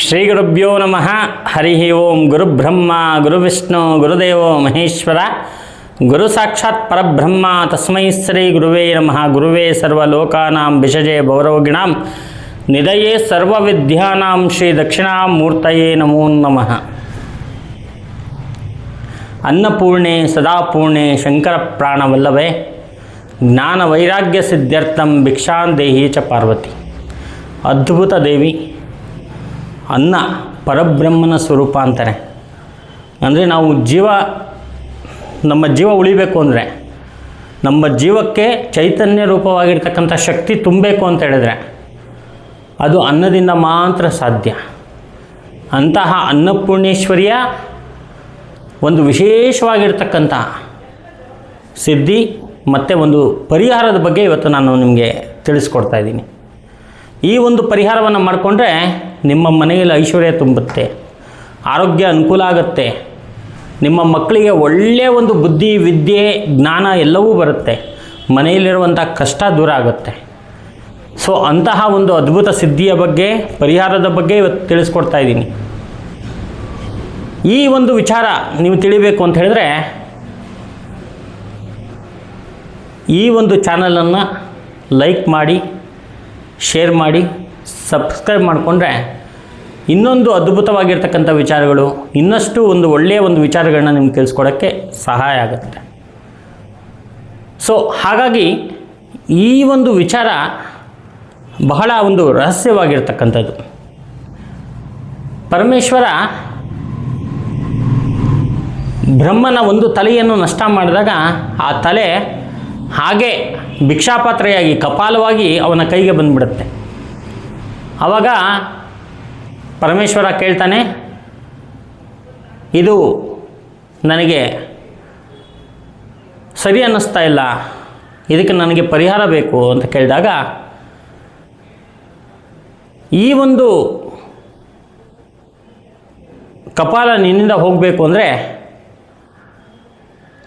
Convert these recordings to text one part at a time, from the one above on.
ಶ್ರೀ ಗುರುಭ್ಯೋ ನಮಃ. ಹರಿ ಓಂ ಗುರುಬ್ರಹ್ಮ ಗುರುವಿಷ್ಣು ಗುರುದೇವೋ ಮಹೇಶ್ವರ. ಗುರು ಸಾಕ್ಷಾತ್ ಪರಬ್ರಹ್ಮ, ತಸ್ಮೈ ಶ್ರೀ ಗುರುವೇ ನಮಃ. ಗುರುವೇ ಸರ್ವಲೋಕಾನಾಂ ವಿಷಜೆ ಭವರೋಗಿಣಾಂ. ನಿಧಯೇ ಸರ್ವವಿದ್ಯಾನಾಂ ಶ್ರೀ ದಕ್ಷಿಣಾಮೂರ್ತಯೇ ನಮೋ ನಮಃ. ಅನ್ನಪೂರ್ಣೆ, ಸದಾಪೂರ್ಣೆ ಶಂಕರ ಪ್ರಾಣವಲ್ಲವೇ ಜ್ಞಾನ ವೈರಾಗ್ಯ ಸಿದ್ಧ್ಯರ್ಥಂ ಭಿಕ್ಷಾಂದೇಹಿ ಚ ಪಾರ್ವತಿ. ಅದ್ಭುತ ದೇವಿ. ಅನ್ನ ಪರಬ್ರಹ್ಮನ ಸ್ವರೂಪ ಅಂತಾರೆ. ಅಂದರೆ ನಾವು ಜೀವ, ನಮ್ಮ ಜೀವ ಉಳಿಬೇಕು ಅಂದರೆ, ನಮ್ಮ ಜೀವಕ್ಕೆ ಚೈತನ್ಯ ರೂಪವಾಗಿರ್ತಕ್ಕಂಥ ಶಕ್ತಿ ತುಂಬಬೇಕು ಅಂತ ಹೇಳಿದ್ರೆ, ಅದು ಅನ್ನದಿಂದ ಮಾತ್ರ ಸಾಧ್ಯ. ಅಂತಹ ಅನ್ನಪೂರ್ಣೇಶ್ವರಿಯ ಒಂದು ವಿಶೇಷವಾಗಿರ್ತಕ್ಕಂಥ ಸಿದ್ಧಿ ಮತ್ತು ಒಂದು ಪರಿಹಾರದ ಬಗ್ಗೆ ಇವತ್ತು ನಾನು ನಿಮಗೆ ತಿಳಿಸ್ಕೊಡ್ತಾ ಇದ್ದೀನಿ. ಈ ಒಂದು ಪರಿಹಾರವನ್ನು ಮಾಡಿಕೊಂಡ್ರೆ ನಿಮ್ಮ ಮನೆಯಲ್ಲಿ ಐಶ್ವರ್ಯ ತುಂಬುತ್ತೆ, ಆರೋಗ್ಯ ಅನುಕೂಲ ಆಗುತ್ತೆ, ನಿಮ್ಮ ಮಕ್ಕಳಿಗೆ ಒಳ್ಳೆಯ ಒಂದು ಬುದ್ಧಿ, ವಿದ್ಯೆ, ಜ್ಞಾನ ಎಲ್ಲವೂ ಬರುತ್ತೆ, ಮನೆಯಲ್ಲಿರುವಂಥ ಕಷ್ಟ ದೂರ ಆಗುತ್ತೆ. ಸೊ ಅಂತಹ ಒಂದು ಅದ್ಭುತ ಸಿದ್ಧಿಯ ಬಗ್ಗೆ, ಪರಿಹಾರದ ಬಗ್ಗೆ ಇವತ್ತು ತಿಳಿಸ್ಕೊಡ್ತಾ ಇದ್ದೀನಿ. ಈ ಒಂದು ವಿಚಾರ ನೀವು ತಿಳಿಬೇಕು ಅಂತ ಹೇಳಿದ್ರೆ, ಈ ಒಂದು ಚಾನಲನ್ನು ಲೈಕ್ ಮಾಡಿ ಶೇರ್ ಮಾಡಿ ಸಬ್ಸ್ಕ್ರೈಬ್ ಮಾಡಿಕೊಂಡ್ರೆ ಇನ್ನೊಂದು ಅದ್ಭುತವಾಗಿರ್ತಕ್ಕಂಥ ವಿಚಾರಗಳು, ಇನ್ನಷ್ಟು ಒಂದು ಒಳ್ಳೆಯ ಒಂದು ವಿಚಾರಗಳನ್ನ ನಿಮ್ಗೆ ತಿಳಿಸ್ಕೊಡೋಕ್ಕೆ ಸಹಾಯ ಆಗುತ್ತೆ. ಸೊ ಹಾಗಾಗಿ ಈ ಒಂದು ವಿಚಾರ ಬಹಳ ಒಂದು ರಹಸ್ಯವಾಗಿರ್ತಕ್ಕಂಥದ್ದು. ಪರಮೇಶ್ವರ ಬ್ರಹ್ಮನ ಒಂದು ತಲೆಯನ್ನು ನಷ್ಟ ಮಾಡಿದಾಗ ಆ ತಲೆ ಹಾಗೆ ಭಿಕ್ಷಾಪಾತ್ರೆಯಾಗಿ ಕಪಾಲವಾಗಿ ಅವನ ಕೈಗೆ ಬಂದ್ಬಿಡುತ್ತೆ. ಆವಾಗ ಪರಮೇಶ್ವರ ಕೇಳ್ತಾನೆ, ಇದು ನನಗೆ ಸರಿ ಅನ್ನಿಸ್ತಾ ಇಲ್ಲ. ಇದಕ್ಕೆ ನನಗೆ ಪರಿಹಾರ ಬೇಕು, ಅಂತ ಕೇಳಿದಾಗ, ಈ ಒಂದು ಕಪಾಲ ನಿನ್ನಿಂದ ಹೋಗಬೇಕು ಅಂದರೆ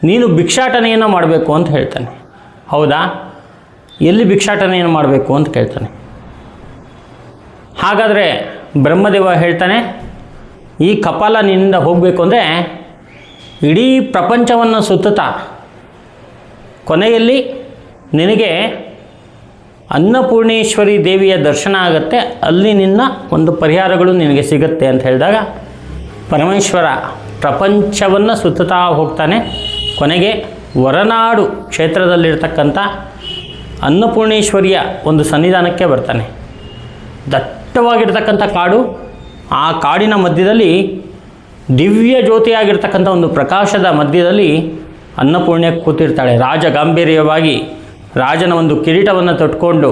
ನೀನು ಭಿಕ್ಷಾಟನೆಯನ್ನು ಮಾಡಬೇಕು, ಅಂತ ಹೇಳ್ತಾನೆ. ಹೌದಾ? ಎಲ್ಲಿ ಭಿಕ್ಷಾಟನೆಯನ್ನು ಮಾಡಬೇಕು? ಅಂತ ಕೇಳ್ತಾನೆ. ಹಾಗಾದರೆ ಬ್ರಹ್ಮದೇವ ಹೇಳ್ತಾನೆ, ಈ ಕಪಾಲ ನಿನ್ನಿಂದ ಹೋಗಬೇಕು ಅಂದರೆ ಇಡೀ ಪ್ರಪಂಚವನ್ನು ಸುತ್ತುತ್ತಾ ಕೊನೆಯಲ್ಲಿ ನಿನಗೆ ಅನ್ನಪೂರ್ಣೇಶ್ವರಿ ದೇವಿಯ ದರ್ಶನ ಆಗುತ್ತೆ, ಅಲ್ಲಿ ನಿನ್ನ ಒಂದು ಪರಿಹಾರಗಳು ನಿನಗೆ ಸಿಗುತ್ತೆ ಅಂತ ಹೇಳಿದಾಗ ಪರಮೇಶ್ವರ ಪ್ರಪಂಚವನ್ನು ಸುತ್ತುತ್ತಾ ಹೋಗ್ತಾನೆ. ಕೊನೆಗೆ ಹೊರನಾಡು ಕ್ಷೇತ್ರದಲ್ಲಿರ್ತಕ್ಕಂಥ ಅನ್ನಪೂರ್ಣೇಶ್ವರಿಯ ಒಂದು ಸನ್ನಿಧಾನಕ್ಕೆ ಬರ್ತಾನೆ. ದಟ್ಟವಾಗಿರ್ತಕ್ಕಂಥ ಕಾಡು, ಆ ಕಾಡಿನ ಮಧ್ಯದಲ್ಲಿ ದಿವ್ಯ ಜ್ಯೋತಿಯಾಗಿರ್ತಕ್ಕಂಥ ಒಂದು ಪ್ರಕಾಶದ ಮಧ್ಯದಲ್ಲಿ ಅನ್ನಪೂರ್ಣೆ ಕೂತಿರ್ತಾಳೆ. ರಾಜ ಗಾಂಭೀರ್ಯವಾಗಿ ರಾಜನ ಒಂದು ಕಿರೀಟವನ್ನು ತೊಟ್ಕೊಂಡು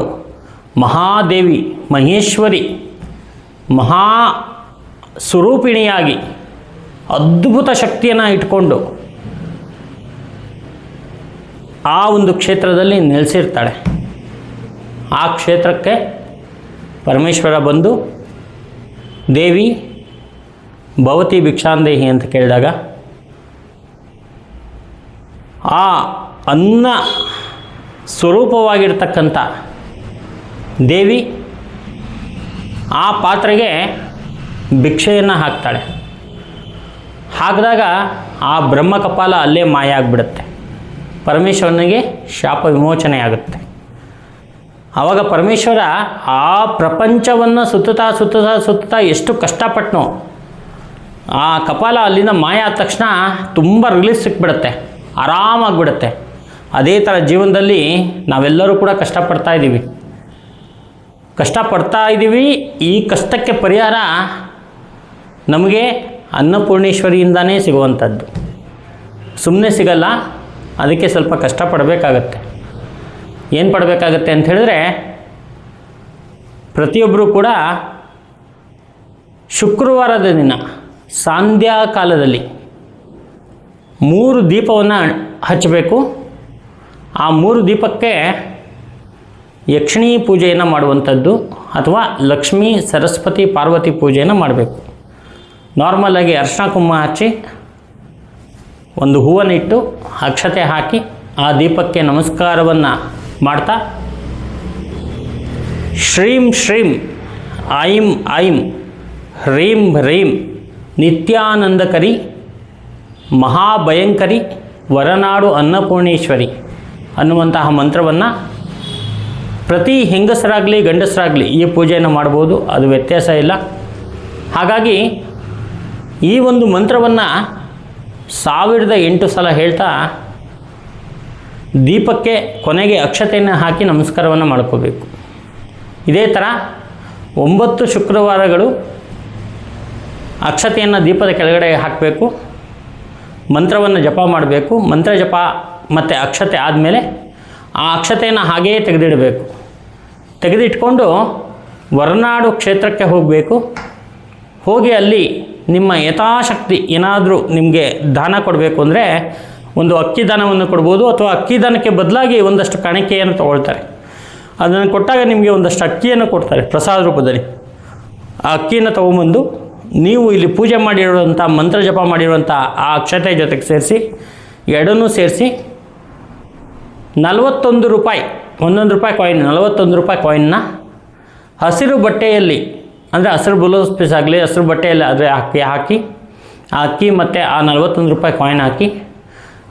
ಮಹಾದೇವಿ, ಮಹೇಶ್ವರಿ, ಮಹಾ ಸ್ವರೂಪಿಣಿಯಾಗಿ ಅದ್ಭುತ ಶಕ್ತಿಯನ್ನು ಇಟ್ಕೊಂಡು ಆ ಒಂದು ಕ್ಷೇತ್ರದಲ್ಲಿ ನೆಲೆಸಿರ್ತಾಳೆ. ಆ ಕ್ಷೇತ್ರಕ್ಕೆ ಪರಮೇಶ್ವರ ಬಂದು, ದೇವಿ, ಭವತಿ ಭಿಕ್ಷಾಂದೇಹಿ ಅಂತ ಕೇಳಿದಾಗ, ಆ ಅನ್ನ ಸ್ವರೂಪವಾಗಿರ್ತಕ್ಕಂಥ ದೇವಿ ಆ ಪಾತ್ರೆಗೆ ಭಿಕ್ಷೆಯನ್ನು ಹಾಕ್ತಾಳೆ. ಹಾಕಿದಾಗ ಆ ಬ್ರಹ್ಮ ಕಪಾಲ ಅಲ್ಲೇ ಮಾಯ ಆಗಿಬಿಡುತ್ತೆ. ಪರಮೇಶ್ವರನಿಗೆ ಶಾಪ ವಿಮೋಚನೆ ಆಗುತ್ತೆ. ಆವಾಗ ಪರಮೇಶ್ವರ ಆ ಪ್ರಪಂಚವನ್ನು ಸುತ್ತುತ್ತಾ ಸುತ್ತುತ್ತಾ ಸುತ್ತುತ್ತಾ ಎಷ್ಟು ಕಷ್ಟಪಟ್ಟನು ಆ ಕಪಾಲ ಅಲ್ಲಿಂದ ಮಾಯ ಆದ ತಕ್ಷಣ ತುಂಬ ರಿಲೀಫ್ ಸಿಕ್ಬಿಡುತ್ತೆ, ಆರಾಮಾಗಿಬಿಡುತ್ತೆ. ಅದೇ ಥರ ಜೀವನದಲ್ಲಿ ನಾವೆಲ್ಲರೂ ಕೂಡ ಕಷ್ಟಪಡ್ತಾ ಇದ್ದೀವಿ. ಕಷ್ಟಪಡ್ತಾ ಇದ್ದೀವಿ, ಈ ಕಷ್ಟಕ್ಕೆ ಪರಿಹಾರ ನಮಗೆ ಅನ್ನಪೂರ್ಣೇಶ್ವರಿಯಿಂದನೇ ಸಿಗುವಂಥದ್ದು. ಸುಮ್ಮನೆ ಸಿಗಲ್ಲ, ಅದಕ್ಕೆ ಸ್ವಲ್ಪ ಕಷ್ಟಪಡಬೇಕಾಗತ್ತೆ. ಏನು ಪಡಬೇಕಾಗತ್ತೆ ಅಂತ ಹೇಳಿದ್ರೆ ಪ್ರತಿಯೊಬ್ಬರೂ ಕೂಡ ಶುಕ್ರವಾರದ ದಿನ, ಸಂಧ್ಯಾ ಕಾಲದಲ್ಲಿ ಮೂರು ದೀಪವನ್ನು ಹಚ್ಚಬೇಕು. ಆ ಮೂರು ದೀಪಕ್ಕೆ ಯಕ್ಷಿಣಿ ಪೂಜೆಯನ್ನು ಮಾಡುವಂಥದ್ದು ಅಥವಾ ಲಕ್ಷ್ಮೀ ಸರಸ್ವತಿ ಪಾರ್ವತಿ ಪೂಜೆಯನ್ನು ಮಾಡಬೇಕು. ನಾರ್ಮಲಾಗಿ ಅರ್ಶಿನ ಕುಂಭ ಹಚ್ಚಿ ಒಂದು ಹೂವನ್ನಿಟ್ಟು ಅಕ್ಷತೆ ಹಾಕಿ ಆ ದೀಪಕ್ಕೆ ನಮಸ್ಕಾರವನ್ನು ಮಾಡ್ತಾ? ಶ್ರೀಂ ಶ್ರೀಂ, ಐಂ ಐಂ, ಹ್ರೀಂ ಹ್ರೀಂ ನಿತ್ಯಾನಂದಕರಿ ಮಹಾಭಯಂಕರಿ, ವರನಾಡು ಅನ್ನಪೂರ್ಣೇಶ್ವರಿ ಅನ್ನುವಂತಹ ಮಂತ್ರವನ್ನು ಪ್ರತಿ ಹೆಂಗಸರಾಗಲಿ, ಗಂಡಸರಾಗಲಿ ಈ ಪೂಜೆಯನ್ನು ಮಾಡ್ಬೋದು ಅದು ವ್ಯತ್ಯಾಸ ಇಲ್ಲ. ಹಾಗಾಗಿ ಈ ಒಂದು ಮಂತ್ರವನ್ನು ಸಾವಿರದ ಎಂಟು ಸಲ ಹೇಳ್ತಾ ದೀಪಕ್ಕೆ ಕೊನೆಗೆ ಅಕ್ಷತೆಯನ್ನು ಹಾಕಿ ನಮಸ್ಕಾರವನ್ನು ಮಾಡ್ಕೋಬೇಕು. ಇದೇ ಥರ ಒಂಬತ್ತು ಶುಕ್ರವಾರಗಳು ಅಕ್ಷತೆಯನ್ನು ದೀಪದ ಕೆಳಗಡೆ ಹಾಕಬೇಕು, ಮಂತ್ರವನ್ನು ಜಪ ಮಾಡಬೇಕು, ಮಂತ್ರ ಜಪ ಮತ್ತು ಅಕ್ಷತೆ ಆದಮೇಲೆ ಆ ಅಕ್ಷತೆಯನ್ನು ಹಾಗೆಯೇ ತೆಗೆದಿಡಬೇಕು. ತೆಗೆದಿಟ್ಕೊಂಡು ಹೊರನಾಡು ಕ್ಷೇತ್ರಕ್ಕೆ ಹೋಗಬೇಕು. ಹೋಗಿ ಅಲ್ಲಿ ನಿಮ್ಮ ಯಥಾಶಕ್ತಿ ಏನಾದರೂ ನಿಮಗೆ ದಾನ ಕೊಡಬೇಕು ಅಂದರೆ ಒಂದು ಅಕ್ಕಿ ದಾನವನ್ನು ಕೊಡ್ಬೋದು ಅಥವಾ ಅಕ್ಕಿ ದಾನಕ್ಕೆ ಬದಲಾಗಿ ಒಂದಷ್ಟು ಕಾಣಿಕೆಯನ್ನು ತಗೊಳ್ತಾರೆ. ಅದನ್ನು ಕೊಟ್ಟಾಗ ನಿಮಗೆ ಒಂದಷ್ಟು ಅಕ್ಕಿಯನ್ನು ಕೊಡ್ತಾರೆ ಪ್ರಸಾದ ರೂಪದಲ್ಲಿ. ಆ ಅಕ್ಕಿಯನ್ನು ತೊಗೊಂಬಂದು ನೀವು ಇಲ್ಲಿ ಪೂಜೆ ಮಾಡಿರುವಂಥ, ಮಂತ್ರ ಜಪ ಮಾಡಿರುವಂಥ ಆ ಅಕ್ಷತೆ ಜೊತೆಗೆ ಸೇರಿಸಿ, ಎರಡನ್ನೂ ಸೇರಿಸಿ ನಲವತ್ತೊಂದು ರೂಪಾಯಿ, ಒಂದೊಂದು ರೂಪಾಯಿ ಕಾಯಿನ್ ನಲವತ್ತೊಂದು ರೂಪಾಯಿ ಕಾಯಿನ್ನ ಹಸಿರು ಬಟ್ಟೆಯಲ್ಲಿ, ಅಂದರೆ ಹಸಿರು ಬ್ಲೌಸ್ ಪೀಸ್ ಆಗಲಿ, ಹಸಿರು ಬಟ್ಟೆಯಲ್ಲಿ ಆದರೆ ಅಕ್ಕಿ ಹಾಕಿ, ಆ ಅಕ್ಕಿ ಮತ್ತು ಆ ನಲವತ್ತೊಂದು ರೂಪಾಯಿ ಕಾಯಿನ್ ಹಾಕಿ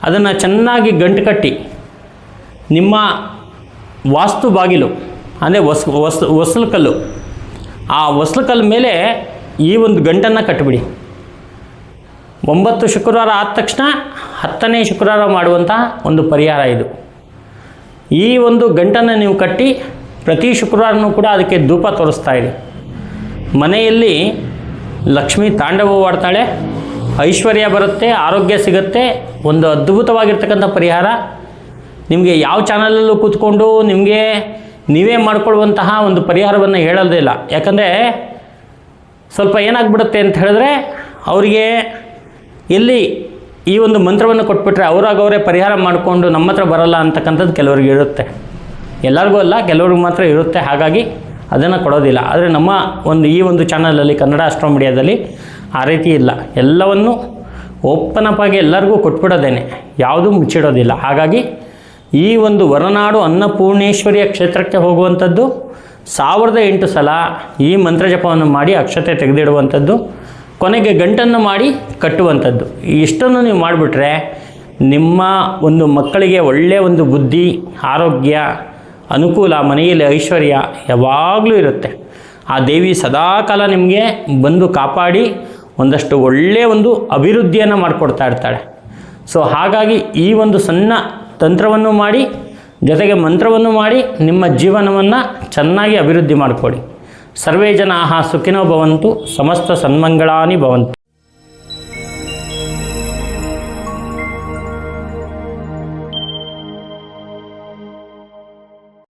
ಅದನ್ನು ಚೆನ್ನಾಗಿ ಗಂಟು ಕಟ್ಟಿ ನಿಮ್ಮ ವಾಸ್ತು ಬಾಗಿಲು, ಅಂದರೆ ಹೊಸ ಹೊಸ, ಹೊಸಲು ಆ ಹೊಸಲು ಕಲ್ಲು ಮೇಲೆ ಈ ಒಂದು ಗಂಟನ್ನು ಕಟ್ಟಿಬಿಡಿ ಒಂಬತ್ತು ಶುಕ್ರವಾರ ಆದ ತಕ್ಷಣ ಹತ್ತನೇ ಶುಕ್ರವಾರ ಮಾಡುವಂಥ ಒಂದು ಪರಿಹಾರ ಇದು. ಈ ಒಂದು ಗಂಟನ್ನು ನೀವು ಕಟ್ಟಿ ಪ್ರತಿ ಶುಕ್ರವಾರನೂ ಕೂಡ ಅದಕ್ಕೆ ಧೂಪ ತೋರಿಸ್ತಾ ಇರಿ. ಮನೆಯಲ್ಲಿ ಲಕ್ಷ್ಮಿ ತಾಂಡವವಾಡ್ತಾಳೆ ಐಶ್ವರ್ಯ ಬರುತ್ತೆ, ಆರೋಗ್ಯ ಸಿಗುತ್ತೆ, ಒಂದು ಅದ್ಭುತವಾಗಿರ್ತಕ್ಕಂಥ ಪರಿಹಾರ. ನಿಮಗೆ ಯಾವ ಚಾನಲಲ್ಲೂ ಕೂತ್ಕೊಂಡು ನಿಮಗೆ ನೀವೇ ಮಾಡಿಕೊಳ್ಳುವಂತಹ ಒಂದು ಪರಿಹಾರವನ್ನು ಹೇಳೋದಿಲ್ಲ ಯಾಕಂದರೆ ಸ್ವಲ್ಪ ಏನಾಗ್ಬಿಡುತ್ತೆ ಅಂತ ಹೇಳಿದ್ರೆ ಅವರಿಗೆ ಎಲ್ಲಿ ಈ ಒಂದು ಮಂತ್ರವನ್ನು ಕೊಟ್ಬಿಟ್ರೆ ಅವ್ರಾಗ ಅವರೇ ಪರಿಹಾರ ಮಾಡಿಕೊಂಡು ನಮ್ಮ ಹತ್ರ ಬರಲ್ಲ ಅಂತಕ್ಕಂಥದ್ದು ಕೆಲವರಿಗೆ ಇರುತ್ತೆ. ಎಲ್ಲರಿಗೂ ಅಲ್ಲ, ಕೆಲವ್ರಿಗೆ ಮಾತ್ರ ಇರುತ್ತೆ. ಹಾಗಾಗಿ ಅದನ್ನು ಕೊಡೋದಿಲ್ಲ. ಆದರೆ ನಮ್ಮ ಒಂದು ಈ ಒಂದು ಚಾನಲಲ್ಲಿ ಕನ್ನಡ ಅಸ್ಟ್ರೋ ಮೀಡಿಯಾದಲ್ಲಿ ಆ ರೀತಿ ಇಲ್ಲ. ಎಲ್ಲವನ್ನು ಓಪನ್ ಅಪ್ ಆಗಿ ಎಲ್ಲರಿಗೂ ಕೊಟ್ಬಿಡೋದೇನೆ. ಯಾವುದೂ ಮುಚ್ಚಿಡೋದಿಲ್ಲ. ಹಾಗಾಗಿ ಈ ಒಂದು ಹೊರನಾಡು ಅನ್ನಪೂರ್ಣೇಶ್ವರಿಯ ಕ್ಷೇತ್ರಕ್ಕೆ ಹೋಗುವಂಥದ್ದು, ಸಾವಿರದ ಎಂಟು ಸಲ ಈ ಮಂತ್ರಜಪವನ್ನು ಮಾಡಿ ಅಕ್ಷತೆ ತೆಗೆದಿಡುವಂಥದ್ದು, ಕೊನೆಗೆ ಗಂಟನ್ನು ಮಾಡಿ ಕಟ್ಟುವಂಥದ್ದು. ಇಷ್ಟನ್ನು ನೀವು ಮಾಡಿಬಿಟ್ರೆ ನಿಮ್ಮ ಒಂದು ಮಕ್ಕಳಿಗೆ ಒಳ್ಳೆಯ ಒಂದು ಬುದ್ಧಿ, ಆರೋಗ್ಯ, ಅನುಕೂಲ, ಮನೆಯಲ್ಲಿ ಐಶ್ವರ್ಯ ಯಾವಾಗಲೂ ಇರುತ್ತೆ. ಆ ದೇವಿ ಸದಾಕಾಲ ನಿಮಗೆ ಬಂದು ಕಾಪಾಡಿ ಒಂದಷ್ಟು ಒಳ್ಳೆಯ ಒಂದು ಅಭಿವೃದ್ಧಿಯನ್ನು ಮಾಡಿಕೊಡ್ತಾ ಇರ್ತಾಳೆ. ಸೊ ಹಾಗಾಗಿ ಈ ಒಂದು ಸಣ್ಣ ತಂತ್ರವನ್ನು ಮಾಡಿ, ಜೊತೆಗೆ ಮಂತ್ರವನ್ನು ಮಾಡಿ ನಿಮ್ಮ ಜೀವನವನ್ನು ಚೆನ್ನಾಗಿ ಅಭಿವೃದ್ಧಿ ಮಾಡಿಕೊಡಿ ಸರ್ವೇ ಜನಾಹ ಸುಖಿನೋ ಭವಂತು, ಸಮಸ್ತ ಸನ್ಮಂಗಳಾನಿ ಭವಂತು.